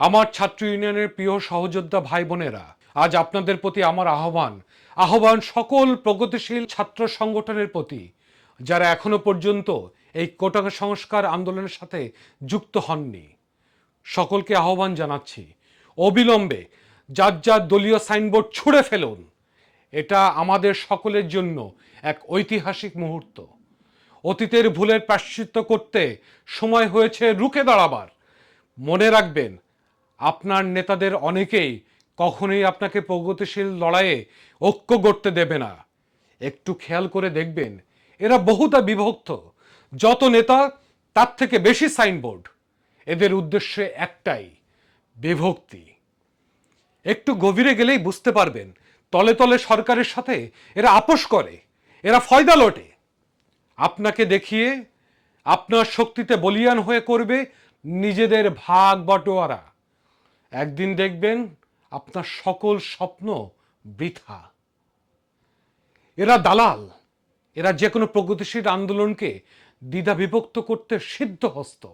আমার ছাত্র ইউনিয়নের প্রিয় সহযোদ্ধা ভাই বোনেরা আজ আপনাদের প্রতি আমার আহ্বান। আহ্বান সকল প্রগতিশীল ছাত্র সংগঠনের প্রতি, যারা এখনও পর্যন্ত এই কোটা সংস্কার আন্দোলনের সাথে যুক্ত হননি। সকলকে আহ্বান জানাচ্ছি, অবিলম্বে যার যার দলীয় সাইনবোর্ড ছুঁড়ে ফেলুন। এটা আমাদের সকলের জন্য এক ঐতিহাসিক মুহূর্ত। অতীতের ভুলের প্রাশ্চিত্য করতে সময় হয়েছে রুখে দাঁড়াবার। মনে রাখবেন আপনার নেতাদের অনেকেই কখনোই আপনাকে প্রগতিশীল লড়াইয়ে ঐক্য গড়তে দেবে না। একটু খেয়াল করে দেখবেন, এরা বহুতা বিভক্ত। যত নেতা, তার থেকে বেশি সাইনবোর্ড। এদের উদ্দেশ্যে একটাই, বিভক্তি। একটু গভীরে গেলেই বুঝতে পারবেন, তলে তলে সরকারের সাথে এরা আপোষ করে, এরা ফয়দা লোটে। আপনাকে দেখিয়ে আপনার শক্তিতে বলিয়ান হয়ে করবে নিজেদের ভাগ বটোয়ারা। একদিন দেখবেন আপনার সকল স্বপ্ন বৃথা। এরা দালাল। এরা যে কোনো প্রগতিশীল আন্দোলনকে দ্বিধা বিভক্ত করতে সিদ্ধহস্ত।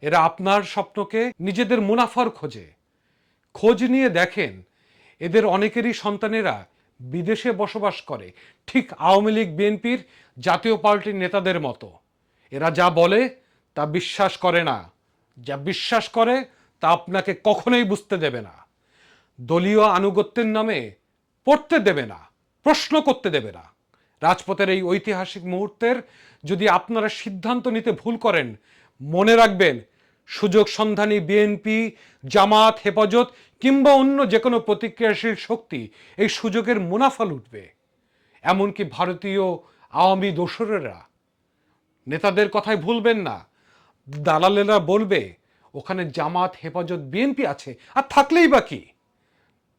এরা আপনার স্বপ্নকে নিজেদের মুনাফার খোঁজে। খোঁজ নিয়ে দেখেন, এদের অনেকেরই সন্তানেরা বিদেশে বসবাস করে, ঠিক আওয়ামী লীগ, বিএনপির জাতীয় পার্টির নেতাদের মতো। এরা যা বলে তা বিশ্বাস করে না। যা বিশ্বাস করে তা আপনাকে কখনোই বুঝতে দেবে না। দলীয় আনুগত্যের নামে পড়তে দেবে না, প্রশ্ন করতে দেবে না। রাজপথের এই ঐতিহাসিক মুহূর্তের যদি আপনারা সিদ্ধান্ত নিতে ভুল করেন, মনে রাখবেন, সুযোগ সন্ধানী বিএনপি জামাত, হেফাজত কিংবা অন্য যে কোনো প্রতিক্রিয়াশীল শক্তি এই সুযোগের মুনাফা লুটবে। এমনকি ভারতীয় আওয়ামী দোসরেরা। নেতাদের কথায় ভুলবেন না। দালালেরা বলবে ওখানে জামাত, হেফাজত বিএনপি আছে, আর থাকলেই বা কি?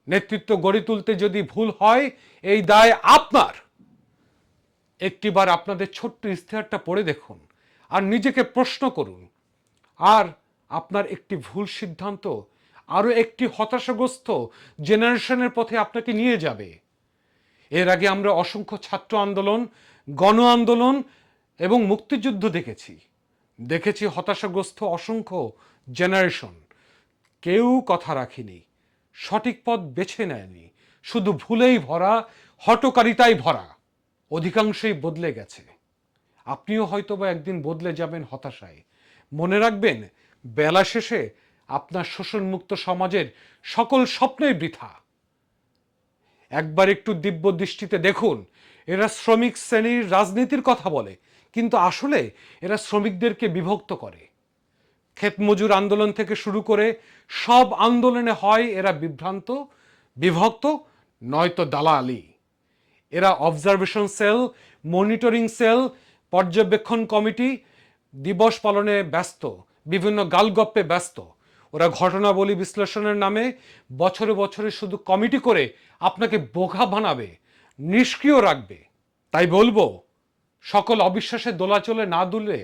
নেতৃত্ব গড়ে তুলতে যদি ভুল হয়, এই দায় আপনার। একটিবার আপনাদের ছোট্ট ইশতেহারটা পড়ে দেখুন আর নিজেকে প্রশ্ন করুন, আর আপনার একটি ভুল সিদ্ধান্ত, আরও একটি হতাশাগ্রস্ত জেনারেশনের পথে আপনাকে নিয়ে যাবে। এর আগে আমরা অসংখ্য ছাত্র আন্দোলন, গণ আন্দোলন এবং মুক্তিযুদ্ধ দেখেছি। দেখেছি হতাশাগ্রস্ত অসংখ্য জেনারেশন। কেউ কথা রাখিনি, সঠিক পথ বেছে নেয়নি, শুধু ভুলেই ভরা হটকারিতায় ভরা, অধিকাংশই বদলে গেছে। আপনিও হয়তোবা একদিন বদলে যাবেন হতাশায়। মনে রাখবেন, বেলা শেষে আপনার শোষণমুক্ত সমাজের সকল স্বপ্নের বৃথা। একবার একটু দিব্য দৃষ্টিতে দেখুন, এরা শ্রমিক শ্রেণির রাজনীতির কথা বলে কিন্তু আসলে এরা শ্রমিকদেরকে বিভক্ত করে। ক্ষেতমজুর আন্দোলন থেকে শুরু করে সব আন্দোলনে হয় এরা বিভ্রান্ত, বিভক্ত, নয়তো দালালি। এরা অবজারভেশন সেল মনিটরিং সেল পর্যবেক্ষণ কমিটি, দিবস পালনে ব্যস্ত, বিভিন্ন গালগপ্পে ব্যস্ত। ওরা ঘটনাবলী বিশ্লেষণের নামে বছরে বছরে শুধু কমিটি করে আপনাকে বোকা বানাবে, নিষ্ক্রিয় রাখবে। তাই বলব সকল অবিশ্বাসের দোলাচলে না দুলে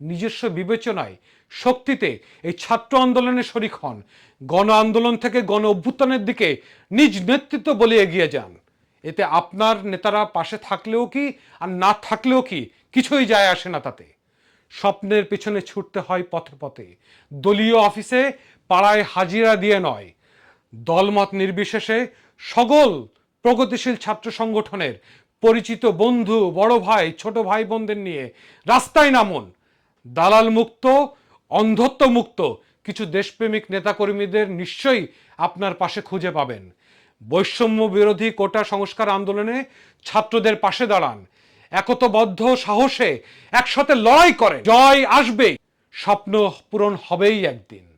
নিজস্ব বিবেচনায় শক্তিতে এই ছাত্র আন্দোলনে শরিক হন। গণ আন্দোলন থেকে গণ অভ্যুত্থানের দিকে নিজ নেতৃত্ব বলে এগিয়ে যান। এতে আপনার নেতারা পাশে থাকলেও কি আর না থাকলেও কি কিছুই যায় আসে না তাতে। স্বপ্নের পেছনে ছুটতে হয় পথে পথে। দলীয় অফিসে পাড়ায় হাজিরা দিয়ে নয়। দলমত নির্বিশেষে সকল প্রগতিশীল ছাত্র সংগঠনের পরিচিত বন্ধু, বড় ভাই, ছোট ভাই বোনদের নিয়ে রাস্তায় নামুন। দালাল মুক্ত, অন্ধত্ব মুক্ত। কিছু দেশপ্রেমিক নেতাকর্মীদের নিশ্চয়ই আপনার পাশে খুঁজে পাবেন। বৈষম্য বিরোধী কোটা সংস্কার আন্দোলনে ছাত্রদের পাশে দাঁড়ান। একতবদ্ধ সাহসে একসাথে লড়াই করে জয় আসবেই। স্বপ্ন পূরণ হবেই একদিন।